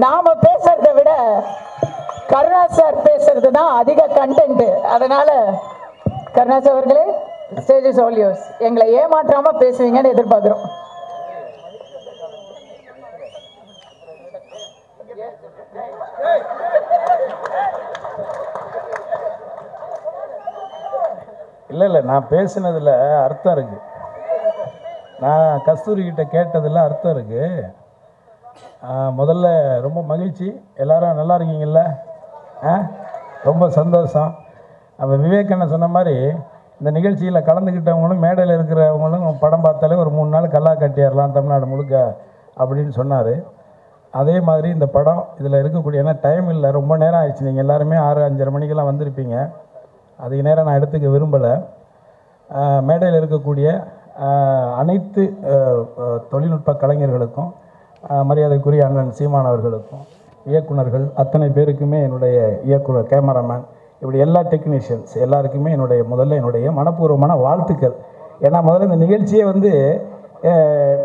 நாம பேசுறத விட கருணா சார் பேசுறது தான் அதிக கண்டென்ட் அதனால கருணாஸ் அவர்களே ஸ்டேஜ் இஸ் ஆல் யோர்ஸ் எங்களை ஏமாற்றாம பேசுவீங்கன்னு எதிர்பார்க்குறோம். இல்லை இல்லை நான் பேசினதில் அர்த்தம் இருக்குது நான் கஸ்தூரி கிட்ட கேட்டதில் அர்த்தம் இருக்குது முதல்ல ரொம்ப மகிழ்ச்சி. எல்லாரும் நல்லா இருக்கீங்கல்ல? ஆ ரொம்ப சந்தோஷம். அப்போ விவேகண்ணன் சொன்ன மாதிரி இந்த நிகழ்ச்சியில் கலந்துக்கிட்டவங்களும் மேடையில் இருக்கிறவங்களும் படம் பார்த்தாலே ஒரு மூணு நாள் கல்லா கட்டிடலாம் தமிழ்நாடு முழுக்க அப்படின்னு சொன்னார். அதே மாதிரி இந்த படம் இதில் இருக்கக்கூடிய ஏன்னா டைம் இல்லை ரொம்ப நேரம் ஆயிடுச்சு. நீங்கள் எல்லாருமே ஆறு அஞ்சரை மணிக்கெல்லாம் வந்திருப்பீங்க. அதிக நேரம் நான் எடுத்துக்க விரும்பலை. மேடையில் இருக்கக்கூடிய அனைத்து தொழில்நுட்ப கலைஞர்களுக்கும் மரியாதைக்குரிய அண்ணன் சீமானவர்களுக்கும் இயக்குநர்கள் இயக்குனர்கள் அத்தனை பேருக்குமே என்னுடைய இயக்குனர் கேமராமேன் இப்படி எல்லா டெக்னீஷியன்ஸ் எல்லாருக்குமே என்னுடைய முதல்ல என்னுடைய மனப்பூர்வமான வாழ்த்துக்கள். ஏன்னா முதல்ல இந்த நிகழ்ச்சியை வந்து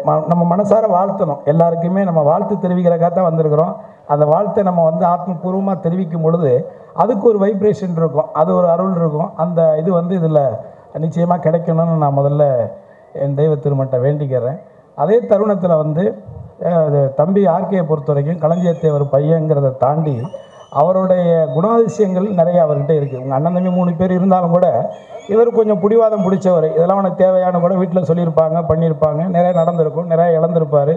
ம- நம்ம மனசார வாழ்த்தணும். எல்லாருக்குமே நம்ம வாழ்த்து தெரிவிக்கிறக்காக தான் வந்திருக்கிறோம். அந்த வாழ்த்தை நம்ம வந்து ஆத்மபூர்வமாக தெரிவிக்கும் பொழுது அதுக்கு ஒரு வைப்ரேஷன் இருக்கும். அது ஒரு அருள் இருக்கும். அந்த இது வந்து இதில் நிச்சயமாக கிடைக்கணும்னு நான் முதல்ல என் தெய்வ திருமட்டை வேண்டிக்கிறேன். அதே தருணத்தில் வந்து தம்பி ஆர்கேயை பொறுத்த வரைக்கும் களஞ்சியத்தேவர் பையங்கிறத தாண்டி அவருடைய குணாதிசயங்கள் நிறைய அவர்கிட்ட இருக்குது உங்கள் அண்ணன் தம்பி மூணு பேர் இருந்தாலும் கூட இவர் கொஞ்சம் பிடிவாதம் பிடிச்சவர். இதெல்லாம் உனக்கு தேவையான கூட வீட்டில் சொல்லியிருப்பாங்க பண்ணியிருப்பாங்க. நிறைய நடந்திருக்கும் நிறைய இழந்திருப்பார்.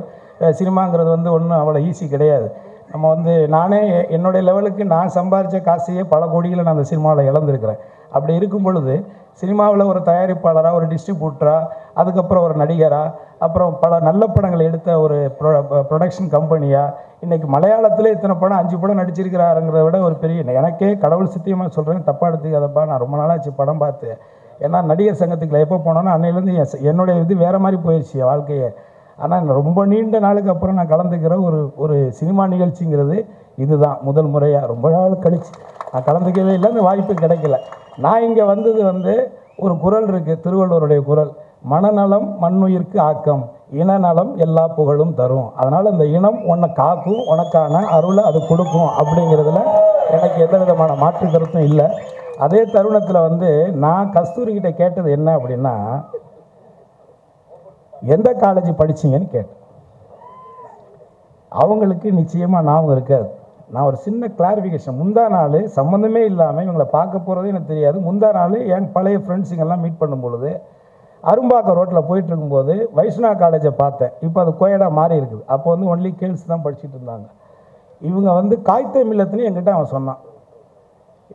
சினிமாங்கிறது வந்து ஒன்றும் அவ்வளோ ஈஸி கிடையாது. நம்ம வந்து நானே என்னுடைய லெவலுக்கு நான் சம்பாரித்த காசையே பல கோடிகளை நான் அந்த சினிமாவில் இழந்திருக்கிறேன். அப்படி இருக்கும் பொழுது சினிமாவில் ஒரு தயாரிப்பாளராக ஒரு டிஸ்ட்ரிபியூட்டராக அதுக்கப்புறம் ஒரு நடிகராக அப்புறம் பல நல்ல படங்களை எடுத்த ஒரு ப்ரொ ப்ரொடக்ஷன் கம்பெனியாக இன்றைக்கி மலையாளத்தில் இத்தனை படம் அஞ்சு படம் நடிச்சிருக்கிறாருங்கிறத விட ஒரு பெரிய எனக்கே கடவுள் சத்தியமாக சொல்கிறேன் தப்பாக எடுத்துக்காதப்பா நான் ரொம்ப நாளாச்சு படம் பார்த்து ஏன்னா நடிகர் சங்கத்துக்குள்ள எப்போ போனோன்னா அன்னையிலேருந்து என் என்னுடைய இது வேறு மாதிரி போயிடுச்சு என் வாழ்க்கையை. ஆனால் ரொம்ப நீண்ட நாளுக்கு அப்புறம் நான் கலந்துக்கிற ஒரு ஒரு சினிமா நிகழ்ச்சிங்கிறது இதுதான் முதல் முறையாக ரொம்ப நாள் கழிச்சு. நான் கலந்துக்கவே இல்லை அந்த வாய்ப்பு கிடைக்கல. நான் இங்கே வந்தது வந்து ஒரு குரல் இருக்குது திருவள்ளுவருடைய குரல். மனநலம் மண்ணுயிர்க்கு ஆக்கம். இனநலம் எல்லா புகழும் தரும். அதனால் இந்த இனம் உன்னை காக்கும் உனக்கான அருளை அது கொடுக்கும் அப்படிங்கிறதுல எனக்கு எந்த விதமான மாற்று கருத்தும் இல்லை. அதே தருணத்தில் வந்து நான் கஸ்தூரிக்கிட்ட கேட்டது என்ன அப்படின்னா எந்த காலேஜ் படிச்சீங்கன்னு கேட்டேன். அவங்களுக்கு நிச்சயமாக ஞாபகம் இருக்காது. நான் ஒரு சின்ன கிளாரிஃபிகேஷன் முந்தா நாள் சம்மந்தமே இல்லாமல் இவங்களை பார்க்க போகிறதே எனக்கு தெரியாது. முந்தா நாள் என் பழைய ஃப்ரெண்ட்ஸுங்கெல்லாம் மீட் பண்ணும் பொழுது அரும்பாக்கம் ரோட்டில் போயிட்டு இருக்கும்போது வைஷ்ணா காலேஜை பார்த்தேன். இப்போ அது கோயடாக மாறி இருக்குது. அப்போ வந்து ஒன்லி கேர்ள்ஸ் தான் படிச்சுட்டு இருந்தாங்க. இவங்க வந்து காய்த்த மில்லத்துன்னு என்கிட்ட அவன் சொன்னான்.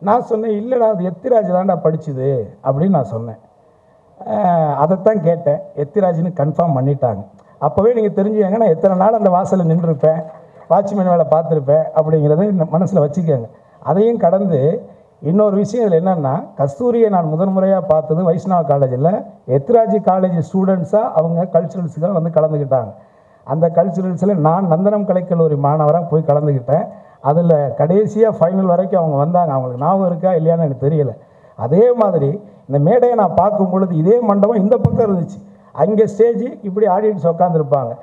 நான் சொன்னேன் இல்லைடா அது எத்திராஜ் தான்டா படிச்சுது அப்படின்னு நான் சொன்னேன். அதைத்தான் கேட்டேன். எத்திராஜ்னு கன்ஃபார்ம் பண்ணிட்டாங்க. அப்போவே நீங்கள் தெரிஞ்சுக்கங்க நான் எத்தனை நாள் அந்த வாசலில் நின்றுருப்பேன். வாட்ச்மேன் வேலை பார்த்துருப்பேன் அப்படிங்கிறத இந்த மனசில் வச்சுக்கோங்க. அதையும் கடந்து இன்னொரு விஷயம் இதில் என்னென்னா கஸ்தூரியை நான் முதன்முறையாக பார்த்தது வைஷ்ணவ காலேஜில். எத்ராஜி காலேஜ் ஸ்டூடெண்ட்ஸாக அவங்க கல்ச்சுரல்ஸுக்காக வந்து கலந்துக்கிட்டாங்க. அந்த கல்ச்சுரல்ஸில் நான் நந்தனம் கலைக்கல்லூரி மாணவராக போய் கலந்துக்கிட்டேன். அதில் கடைசியாக ஃபைனல் வரைக்கும் அவங்க வந்தாங்க. அவங்களுக்கு ஞாபகம் இருக்கா இல்லையான்னு எனக்கு தெரியல. அதே மாதிரி இந்த மேடையை நான் பார்க்கும் பொழுது இதே மண்டபம் இந்த பக்கம் இருந்துச்சு. அங்கே ஸ்டேஜ் இப்படி ஆடியன்ஸ் உட்காந்துருப்பாங்க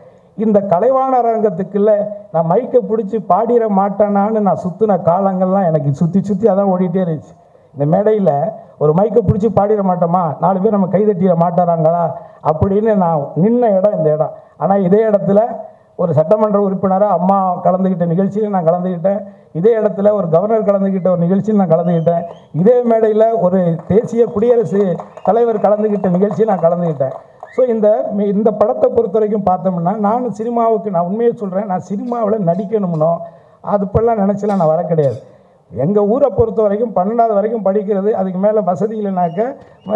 இந்த கலைவாண அரங்கத்துக்குள்ள நான் மைக்கை பிடிச்சி பாடிட மாட்டேனான்னு நான் சுற்றின காலங்கள்லாம் எனக்கு சுற்றி சுற்றி அதான் ஓடிட்டே இருந்துச்சு. இந்த மேடையில் ஒரு மைக்கை பிடிச்சி பாடிட மாட்டோமா? நாலு பேர் நம்ம கைதட்டிட மாட்டாராங்களா? அப்படின்னு நான் நின்ன இடம் இந்த இடம். ஆனால் இதே இடத்துல ஒரு சட்டமன்ற உறுப்பினராக அம்மா கலந்துக்கிட்ட நிகழ்ச்சியில் நான் கலந்துக்கிட்டேன் இதே இடத்துல ஒரு கவர்னர் கலந்துக்கிட்ட ஒரு நிகழ்ச்சியில் நான் கலந்துக்கிட்டேன் இதே மேடையில் ஒரு தேசிய குடியரசு தலைவர் கலந்துக்கிட்ட நிகழ்ச்சியில் நான் கலந்துக்கிட்டேன் ஸோ இந்த இந்த படத்தை பொறுத்த வரைக்கும் பார்த்தோம்னா நான் சினிமாவுக்கு நான் உண்மையை சொல்கிறேன் நான் சினிமாவில் நடிக்கணும்னோ அது இப்பெல்லாம் நினச்சலாம் நான் வர கிடையாது. எங்கள் ஊரை பொறுத்த வரைக்கும் பன்னெண்டாவது வரைக்கும் படிக்கிறது அதுக்கு மேலே வசதி இல்லைனாக்கா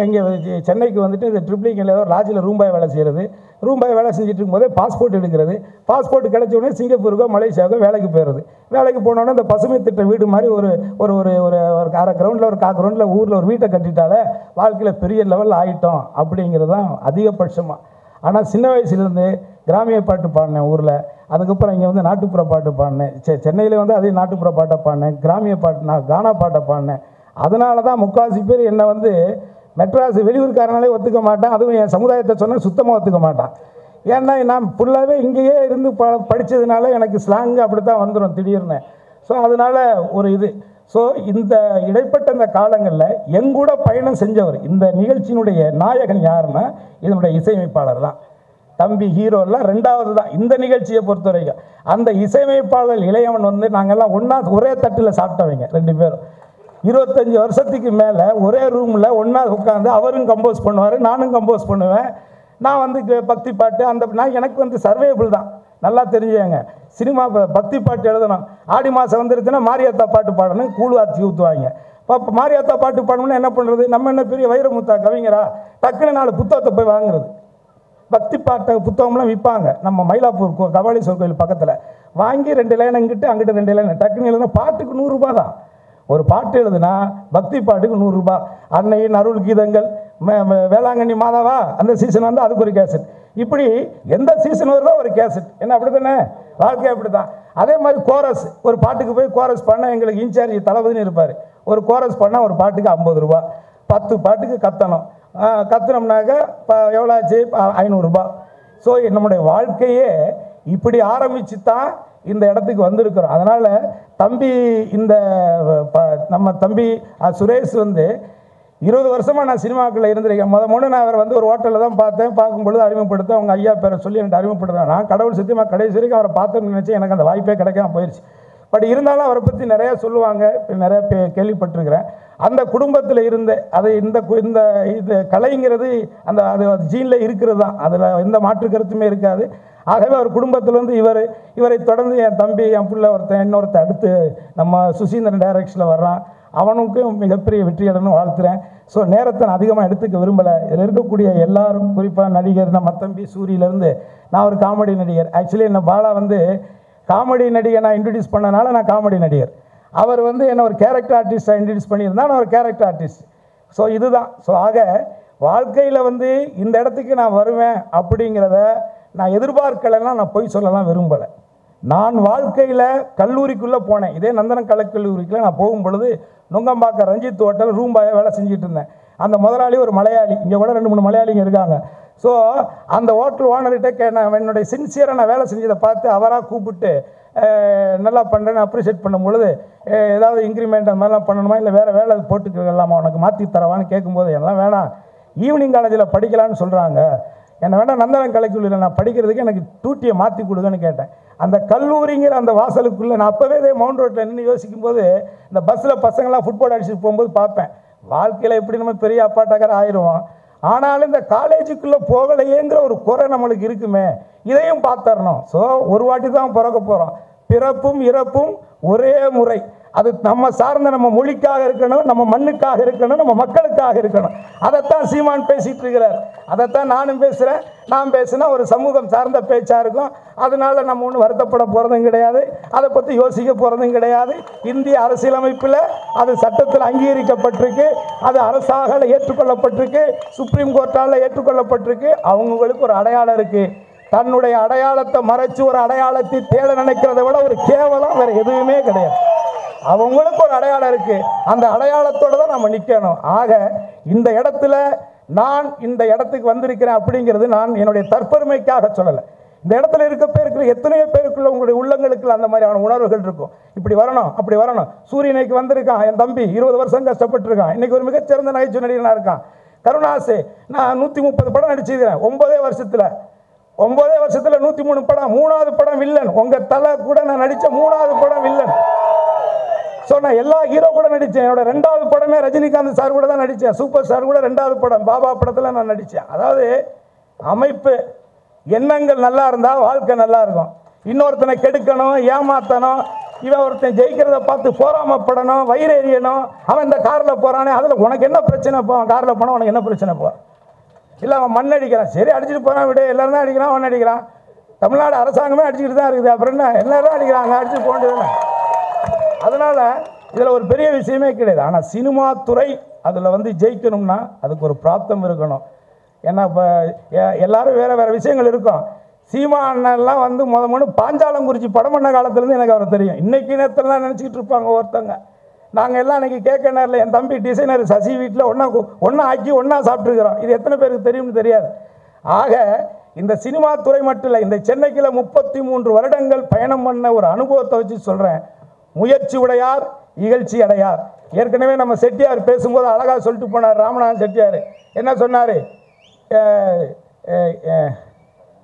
இங்கே சென்னைக்கு வந்துட்டு இந்த ட்ரிப்ளிங்கில் ஏதோ லாட்ஜில் ரூம்பாய் வேலை செய்கிறது ரூம்பாய் வேலை செஞ்சுட்டு இருக்கும்போதே பாஸ்போர்ட் எடுக்கிறது. பாஸ்போர்ட் கிடைச்ச உடனே சிங்கப்பூருக்கோ மலேசியாவுக்கோ வேலைக்கு போயிடுறது வேலைக்கு போனோடனே இந்த பசுமை திட்ட வீடு மாதிரி ஒரு ஒரு ஒரு ஒரு ஒரு அரை கிரவுண்டில் ஒரு கா கிரவுண்டில் ஊரில் ஒரு வீட்டை கட்டிட்டாலே வாழ்க்கையில் பெரிய லெவலில் ஆகிட்டோம் அப்படிங்கிறது தான் அதிகபட்சமாக ஆனால் சின்ன வயசுலேருந்து கிராமிய பாட்டு பாடினேன் ஊரில் அதுக்கப்புறம் இங்கே வந்து நாட்டுப்புற பாட்டு பாடினேன். செ சென்னையில் வந்து அதே நாட்டுப்புற பாட்டை பாடினேன் கிராமிய பாட்டு நான் கானா பாட்டை பாடினேன். அதனால தான் முக்கால்வாசி பேர் என்னை வந்து மெட்ராஸ் வெளியூர்காரனாலே ஒத்துக்க மாட்டான் அதுவும் என் சமுதாயத்தை சொன்னால் சுத்தமாக ஒத்துக்க மாட்டான். ஏன்னா நான் ஃபுல்லாகவே இங்கேயே இருந்து ப படித்ததுனால எனக்கு ஸ்லாங் அப்படி தான் வந்துடும் திடீர்னு. ஸோ அதனால் ஒரு இது. ஸோ இந்த இடைப்பட்ட இந்த காலங்களில் எங்கூட பயணம் செஞ்சவர் இந்த நிகழ்ச்சியினுடைய நாயகன் யாருன்னா இதனுடைய இசையமைப்பாளர் தான். தம்பி ஹீரோலாம் ரெண்டாவது தான் இந்த நிகழ்ச்சியை பொறுத்த வரைக்கும் அந்த இசையமைப்பாளர் இளையவன் வந்து நாங்கெல்லாம் ஒன்றா ஒரே தட்டில் சாப்பிட்டவங்க ரெண்டு பேரும். இருபத்தஞ்சி வருஷத்துக்கு மேலே ஒரே ரூமில் ஒன்றா உட்காந்து அவரும் கம்போஸ் பண்ணுவார் நானும் கம்போஸ் பண்ணுவேன். நான் வந்து பக்தி பாட்டு அந்த நான் எனக்கு வந்து சர்வேபிள் தான். நல்லா தெரிஞ்சுங்க சினிமா பக்தி பாட்டு எழுதணும். ஆடி மாதம் வந்துருச்சுன்னா மாரியாத்தா பாட்டு பாடணும். கூழ் ஆத்தி ஊற்றுவாங்க இப்போ மாரியாத்தா பாட்டு பாடணும்னா என்ன பண்ணுறது நம்ம என்ன பெரிய வைரமுத்தா கவிஞரா? டக்குன்னு நாலு புத்தகத்தை போய் வாங்குறது. பக்தி பாட்ட புத்தகம்லாம் விற்பாங்க நம்ம மயிலாப்பூர் கோ- கபாலீஸ்வரர் கோயில் பக்கத்தில். வாங்கி ரெண்டு லைன் அங்கிட்டு அங்கிட்டு ரெண்டு லைன் டக்குன்னு எழுதுனா பாட்டுக்கு நூறுரூபா தான். ஒரு பாட்டு எழுதுனா பக்தி பாட்டுக்கு நூறுரூபா அன்னையின் அருள் கீதங்கள் வேளாங்கண்ணி மாதாவா அந்த சீசன் வந்து அதுக்கு ஒரு கேசட் இப்படி எந்த சீசன் வருதோ ஒரு கேசட் என்ன அப்படி தானே வாழ்க்கை அப்படி தான் அதே மாதிரி கோரஸ் ஒரு பாட்டுக்கு போய் கோரஸ் பண்ண எங்களுக்கு இன்சார்ஜ் தளபதினு இருப்பார். ஒரு கோரஸ் பண்ணால் ஒரு பாட்டுக்கு ஐம்பது ரூபா. பத்து பாட்டுக்கு கத்தணும். கத்துனோம்னாக்க இப்போ எவ்வளோ ஆச்சு ஐநூறுரூபா ஸோ நம்முடைய வாழ்க்கையே இப்படி ஆரம்பித்து தான் இந்த இடத்துக்கு வந்திருக்கிறோம். அதனால் தம்பி இந்த ப- நம்ம தம்பி சுரேஷ் வந்து இருபது வருஷமாக நான் சினிமாக்களில் இருந்திருக்கேன். முத முன்னே நான் அவரை வந்து ஒரு ஹோட்டலில் தான் பார்த்தேன். பார்க்கும்பொழுது அறிமுகப்படுத்த அவங்க ஐயா பேரை சொல்லி எனக்கு அறிமுகப்படுத்தினேன் நான் கடவுள் சத்தியமாக கடைசி வரைக்கும் அவரை பார்த்தோம்னு நினச்சி எனக்கு அந்த வாய்ப்பே கிடைக்காம போயிடுச்சு பட் இருந்தாலும் அவரை பற்றி நிறையா சொல்லுவாங்க. நிறையா பே கேள்விப்பட்டிருக்கிறேன். அந்த குடும்பத்தில் இருந்த அது இந்த இந்த இது கலைங்கிறது அந்த அது ஜீனில் இருக்கிறது தான் அதில் எந்த மாற்று கருத்துமே இருக்காது. ஆகவே அவர் குடும்பத்திலேருந்து இவர் இவரை தொடர்ந்து என் தம்பி என் பிள்ளை ஒருத்தன் இன்னொருத்தன் அடுத்து நம்ம சுசீந்திரன் டைரக்ஷனில் வர்றான். அவனுக்கும் மிகப்பெரிய வெற்றி வாழ்த்துறேன். ஸோ நேரத்தை நான் அதிகமாக எடுத்துக்க விரும்பலை. இதில் இருக்கக்கூடிய எல்லாரும் குறிப்பாக நடிகர் நம்ம தம்பி சூரியிலேருந்து நான் ஒரு காமெடி நடிகர். ஆக்சுவலி என்ன பாலா வந்து காமெடி நடிகை நான் இன்ட்ரடியூஸ் பண்ணனால நான் காமெடி நடிகர். அவர் வந்து என்ன ஒரு கேரக்டர் ஆர்டிஸ்டாக இன்ட்ரடியூஸ் பண்ணியிருந்தா நான் ஒரு கேரக்டர் ஆர்டிஸ்ட் ஸோ இதுதான். ஸோ ஆக வாழ்க்கையில் வந்து இந்த இடத்துக்கு நான் வருவேன் அப்படிங்கிறத நான் எதிர்பார்க்கலைன்னா நான் பொய் சொல்லலாம் விரும்பலை. நான் வாழ்க்கையில் கல்லூரிக்குள்ளே போனேன். இதே நந்தனம் கலைக்கல்லூரிக்குள்ளே நான் போகும் பொழுது நுங்கம்பாக்கம் ரஞ்சித் ஹோட்டல் ரூம் பாயாக வேலை செஞ்சுட்டு இருந்தேன். அந்த முதலாளி ஒரு மலையாளி. இங்கே கூட ரெண்டு மூணு மலையாளிங்க இருக்காங்க. ஸோ அந்த ஹோட்டல் ஓனர்கிட்ட கே நான் என்னுடைய சின்சியராக நான் வேலை செஞ்சதை பார்த்து அவராக கூப்பிட்டு நல்லா பண்ணுறேன்னு அப்ரிஷியேட் பண்ணும் பொழுது ஏதாவது இன்க்ரிமெண்ட் அந்த மாதிரிலாம் பண்ணணுமா? இல்லை வேறு வேலை போட்டுக்கலாமா? உனக்கு மாற்றி தரவான்னு கேட்கும்போது எல்லாம் வேணாம் ஈவினிங் காலேஜில் படிக்கலான்னு சொல்கிறாங்க என்னை வேணால் நந்தனம் கலைக்குள்ள நான் படிக்கிறதுக்கு எனக்கு டூட்டியை மாற்றி கொடுங்கன்னு கேட்டேன். அந்த கல்லூரிங்கிற அந்த வாசலுக்குள்ளே நான் அப்போவே இதே மவுண்ட் ரோட்டில் நின்று யோசிக்கும் போது இந்த பஸ்ஸில் பசங்களாம் ஃபுட்பால் அடிச்சுட்டு போகும்போது பார்ப்பேன். வாழ்க்கையில் எப்படி நம்ம பெரிய அப்பாட்டாக்கார ஆயிடுவோம் ஆனாலும் இந்த காலேஜுக்குள்ளே போகலையேங்கிற ஒரு குறை நம்மளுக்கு இருக்குமே இதையும் பார்த்துடணும். ஸோ ஒரு வாட்டி தான் பிறக்க போகிறோம் பிறப்பும் இறப்பும் ஒரே முறை. அது நம்ம சார்ந்த நம்ம மொழிக்காக இருக்கணும் நம்ம மண்ணுக்காக இருக்கணும் நம்ம மக்களுக்காக இருக்கணும். அதைத்தான் சீமான் பேசிட்டு இருக்கிறார். அதைத்தான் நானும் பேசுகிறேன் நான் பேசுனா ஒரு சமூகம் சார்ந்த பேச்சாக இருக்கும். அதனால நம்ம ஒன்றும் வருத்தப்பட போகிறதும் கிடையாது. அதை பற்றி யோசிக்க போகிறதும் கிடையாது. இந்திய அரசியலமைப்பில் அது சட்டத்தில் அங்கீகரிக்கப்பட்டிருக்கு. அது அரசாக ஏற்றுக்கொள்ளப்பட்டிருக்கு. சுப்ரீம் கோர்ட்டால் ஏற்றுக்கொள்ளப்பட்டிருக்கு. அவங்களுக்கு ஒரு அடையாளம் இருக்குது தன்னுடைய அடையாளத்தை மறைச்சு ஒரு அடையாளத்தை தேட நினைக்கிறத விட ஒரு கேவலம் வேறு எதுவுமே கிடையாது. அவங்களுக்கு ஒரு அடையாளம் இருக்கு. அந்த அடையாளத்தோட தான் நம்ம நிற்கணும் ஆக இந்த இடத்துல நான் இந்த இடத்துக்கு வந்திருக்கிறேன் அப்படிங்கிறது நான் என்னுடைய தற்பெருமைக்காக சொல்லலை. இந்த இடத்துல இருக்க பேருக்குள்ள எத்தனையோ பேருக்குள்ள உங்களுடைய உள்ளங்களுக்கு அந்த மாதிரியான உணர்வுகள் இருக்கும். இப்படி வரணும் அப்படி வரணும். சூரியனைக்கு வந்திருக்கான் என் தம்பி இருபது வருஷம் கஷ்டப்பட்டிருக்கான். இன்னைக்கு ஒரு மிகச்சிறந்த நகைச்சுவை நடிகனாக இருக்கான். கருணாசு நான் நூற்றி முப்பது படம் நடிச்சிருக்கிறேன் ஒன்பதே வருஷத்தில். ஒன்பதே வருஷத்தில் நூற்றி மூணு படம் மூணாவது படம் வில்லன். உங்கள் தலை கூட நான் நடித்த மூணாவது படம் வில்லன். ஸோ நான் எல்லா ஹீரோ கூட நடித்தேன் என்னோட ரெண்டாவது படமே ரஜினிகாந்த் சார் கூட தான் நடித்தேன் சூப்பர் ஸ்டார் கூட ரெண்டாவது படம். பாபா படத்தில் நான் நடித்தேன் அதாவது அமைப்பு எண்ணங்கள் நல்லா இருந்தால் வாழ்க்கை நல்லா இருக்கும். இன்னொருத்தனை கெடுக்கணும் ஏமாத்தணும் இவன் ஒருத்தன் ஜெயிக்கிறத பார்த்து போராமப்படணும் வயிறு எறியணும் அவன் இந்த காரில் போகிறானே அதில் உனக்கு என்ன பிரச்சனை போ? காரில் போனால் உனக்கு என்ன பிரச்சனை போ? இல்லை அவன் மண் அடிக்கிறான். சரி அடிச்சுட்டு போகிறான் விட. எல்லாரும் தான் அடிக்கிறான் அவன் அடிக்கிறான். தமிழ்நாடு அரசாங்கமே அடிச்சுக்கிட்டு தான் இருக்குது. அப்புறம் என்ன? எல்லோரும் அடிக்கிறாங்க. அடிச்சு போக வேண்டியதுதானே அதனால் இதில் ஒரு பெரிய விஷயமே கிடையாது. ஆனால் சினிமா துறை அதில் வந்து ஜெயிக்கணும்னா அதுக்கு ஒரு பிராப்தம் இருக்கணும். ஏன்னா இப்போ எல்லாரும் வேறு வேறு விஷயங்கள் இருக்கும். சீமா அண்ணன்லாம் வந்து முத முன்னு பாஞ்சாலங்குறிச்சி படம் பண்ண காலத்துலேருந்து எனக்கு அவரை தெரியும். இன்றைக்கி நேரத்துலலாம் நினச்சிக்கிட்டு இருப்பாங்க ஒருத்தங்க. நாங்கள் எல்லாம் அன்றைக்கி கேட்க நேரில் என் தம்பி டிசைனர் சசி வீட்டில் ஒன்றா ஒன்றா ஆக்கி ஒன்றா சாப்பிட்ருக்குறோம் இது எத்தனை பேருக்கு தெரியும்னு தெரியாது. ஆக இந்த சினிமா துறை மட்டும் இல்லை இந்த சென்னைக்குள்ள முப்பத்தி மூன்று வருடங்கள் பயணம் பண்ண ஒரு அனுபவத்தை வச்சு சொல்கிறேன் முயற்சி உடையார் இகழ்ச்சி அடையார். ஏற்கனவே நம்ம செட்டியார் பேசும்போது அழகாக சொல்லிட்டு போனார் ராமநாதன் செட்டியார். என்ன சொன்னார்?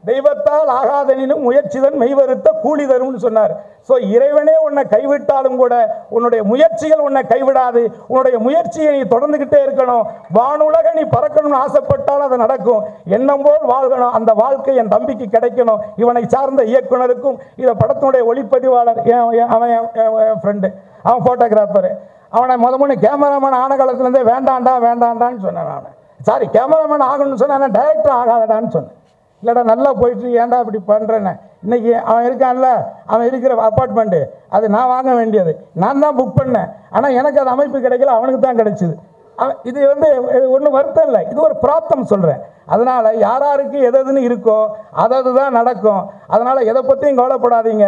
தெய்வத்தால் ஆகாதனினும் முயற்சிதன் மெய்வருத்த கூலி தரும்னு சொன்னார். ஸோ இறைவனே உன்னை கைவிட்டாலும் கூட உன்னுடைய முயற்சிகள் உன்னை கைவிடாது. உன்னுடைய முயற்சியை நீ தொடர்ந்துக்கிட்டே இருக்கணும். வானுலக நீ பறக்கணும்னு ஆசைப்பட்டால் அது நடக்கும். எண்ணம் போல் வாழ்கணும். அந்த வாழ்க்கை என் தம்பிக்கு கிடைக்கணும். இவனை சார்ந்த இயக்குனருக்கும் இதை படத்தினுடைய ஒளிப்பதிவாளர் என் என் அவன் என் ஃப்ரெண்டு அவன் ஃபோட்டோகிராஃபரு அவனை முத முன்ன கேமராமேன் ஆன காலத்துலேருந்தே வேண்டாண்டா வேண்டாண்டான்னு சொன்னேன் நான் சாரி கேமராமேன் ஆகணும்னு சொன்னேன் நான் டைரக்டர் ஆகாதடான்னு சொன்னேன். இல்லைடா நல்லா போயிட்டு ஏன்டா இப்படி பண்ணுறேன்னு இன்னைக்கு அவன் இருக்கான்ல அவன் இருக்கிற அப்பார்ட்மெண்ட்டு அது நான் வாங்க வேண்டியது. நான் தான் புக் பண்ணேன். ஆனால் எனக்கு அது அமைப்பு கிடைக்கல அவனுக்கு தான் கிடைச்சிது. அவன் இது வந்து ஒன்றும் வருத்தம் இல்லை. இது ஒரு பிராப்தம் சொல்கிறேன் அதனால் யார் யாருக்கு எது எதுன்னு இருக்கோ அதது தான் நடக்கும். அதனால் எதை பற்றியும் கவலைப்படாதீங்க.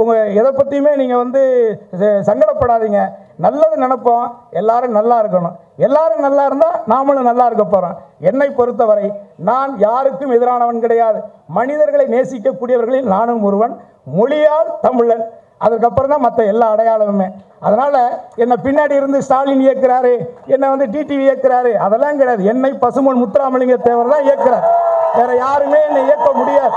உங்கள் எதை பற்றியுமே நீங்கள் வந்து சங்கடப்படாதீங்க. நல்லது நினைப்போம். எல்லாரும் நல்லா இருக்கணும். எல்லாரும் நல்லா இருந்தால் நாமளும் நல்லா இருக்க போகிறோம் என்னை பொறுத்தவரை நான் யாருக்கும் எதிரானவன் கிடையாது. மனிதர்களை நேசிக்கக்கூடியவர்களில் நானும் ஒருவன் மொழியால் தமிழன். அதுக்கப்புறம் தான் மற்ற எல்லா அடையாளமுமே. அதனால் என்னை பின்னாடி இருந்து ஸ்டாலின் இயக்குறாரு என்னை வந்து டிடிவி இயக்குறாரு அதெல்லாம் கிடையாது. என்னை பசுமன் முத்துராமலிங்க தேவர் தான் இயக்குறார். வேற யாருமே என்னை இயக்க முடியாது.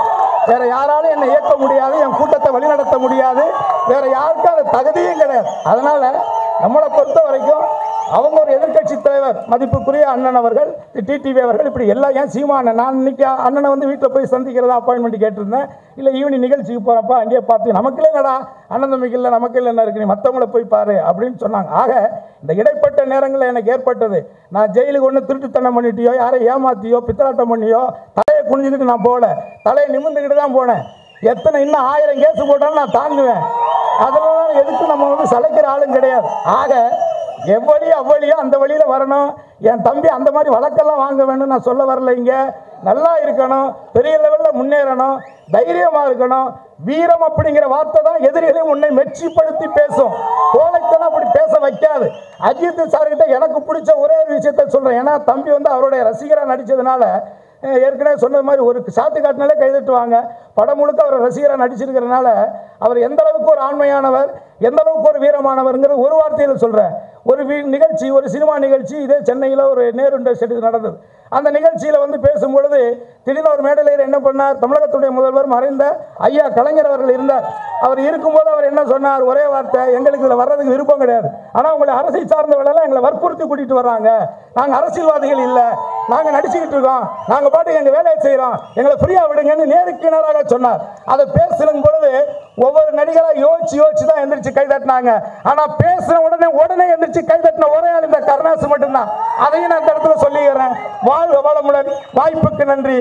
வேற யாராலும் என்னை இயக்க முடியாது. என் கூட்டத்தை வழிநடத்த முடியாது. வேற யாருக்கும் அது தகுதியும் கிடையாது. அதனால நம்மளை பொறுத்த வரைக்கும் அவங்க ஒரு எதிர்க்கட்சி தலைவர் மதிப்புக்குரிய அண்ணன் அவர்கள் டிடிவி அவர்கள் இப்படி எல்லாம் ஏன் சீமானன் நான் இன்னைக்கு அண்ணனை வந்து வீட்டில் போய் சந்திக்கிறதா அப்பாயின்மெண்ட் கேட்டிருந்தேன். இல்லை ஈவினிங் நிகழ்ச்சிக்கு போகிறப்ப அங்கேயே பார்த்து நமக்கு இல்லைடா அண்ணன் தம்பிக்கு இல்லை நமக்கு இல்லை என்ன இருக்கு? நீ மற்றவங்கள போய் பாரு அப்படின்னு சொன்னாங்க. ஆக இந்த இடைப்பட்ட நேரங்களில் எனக்கு ஏற்பட்டது. நான் ஜெயிலுக்கு ஒன்று திருட்டுத்தனம் பண்ணிட்டியோ யாரை ஏமாத்தியோ பித்தலாட்டம் பண்ணியோ தலையை குனிஞ்சுக்கிட்டு நான் போகல. தலையை நிமிர்ந்துக்கிட்டு தான் போனேன். எத்தனை இன்னும் ஆயிரம் கேஸ் போட்டாலும் நான் தாங்குவேன். அதனால எதுக்கு நம்ம வந்து சளைக்கிற ஆளும் கிடையாது. ஆக எவ்வளி அவ்வளியோ அந்த வழியில் வரணும்? என் தம்பி அந்த மாதிரி வழக்கெல்லாம் வாங்க வேணும் நான் சொல்ல வரல இங்கே. நல்லா இருக்கணும் பெரிய லெவலில் முன்னேறணும் தைரியமாக இருக்கணும். வீரம் அப்படிங்கிற வார்த்தை தான் எதிரிகளையும் உன்னை மெச்சிப்படுத்தி பேசும். கோலைத்தனம் அப்படி பேச வைக்காது. அஜித் சார்கிட்ட எனக்கு பிடிச்ச ஒரே ஒரு விஷயத்த சொல்கிறேன் ஏன்னா தம்பி வந்து அவருடைய ரசிகராக நடித்ததுனால ஏற்கனவே சொன்ன மாதிரி ஒரு சாத்து காட்டினாலே கைதட்டுவாங்க படம் முழுக்க அவர் ரசிகராக நடிச்சிருக்கிறனால அவர் எந்த அளவுக்கு ஒரு ஆண்மையானவர் எந்த அளவுக்கு ஒரு வீரமானவர்ங்கிறது ஒரு வார்த்தையில் சொல்கிறேன் ஒரு நிகழ்ச்சி ஒரு சினிமா நிகழ்ச்சி இதே சென்னையில் ஒரு நேரு இண்டஸ்ட்ரி நடந்தது. அந்த நிகழ்ச்சியில் வந்து பேசும்பொழுது திடீர்னு ஒரு மேடையில் என்ன பண்ணார்? தமிழகத்துடைய முதல்வர் மறைந்த ஐயா கலைஞர் அவர்கள் இருந்தார். அவர் இருக்கும்போது அவர் என்ன சொன்னார்? ஒரே வார்த்தை எங்களுக்கு இதில் வர்றதுக்கு விருப்பம் கிடையாது. ஆனால் உங்களை அரசை சார்ந்தவர்களெல்லாம் எங்களை வற்புறுத்தி கூட்டிகிட்டு வர்றாங்க. நாங்கள் அரசியல்வாதிகள் இல்லை. நாங்கள் நடிச்சுக்கிட்டு இருக்கோம். நாங்கள் பாட்டு எங்கள் வேலையை செய்கிறோம் எங்களை ஃப்ரீயாக விடுங்கன்னு நேருக்கு நேராக சொன்னார். அதை பேசுகிற பொழுது ஒவ்வொரு நடிகராக யோசிச்சு யோசிச்சு தான் எந்திரிச்சு கை தட்டினாங்க. ஆனால் பேசுன உடனே உடனே எந்திரிச்சு கை தட்டின ஒரே ஆள் இந்த கருணாசு மட்டும்தான். அதையும் நான் இந்த இடத்துல சொல்லிக்கிறேன். வாழ்க வளமுடன். வாய்ப்புக்கு நன்றி.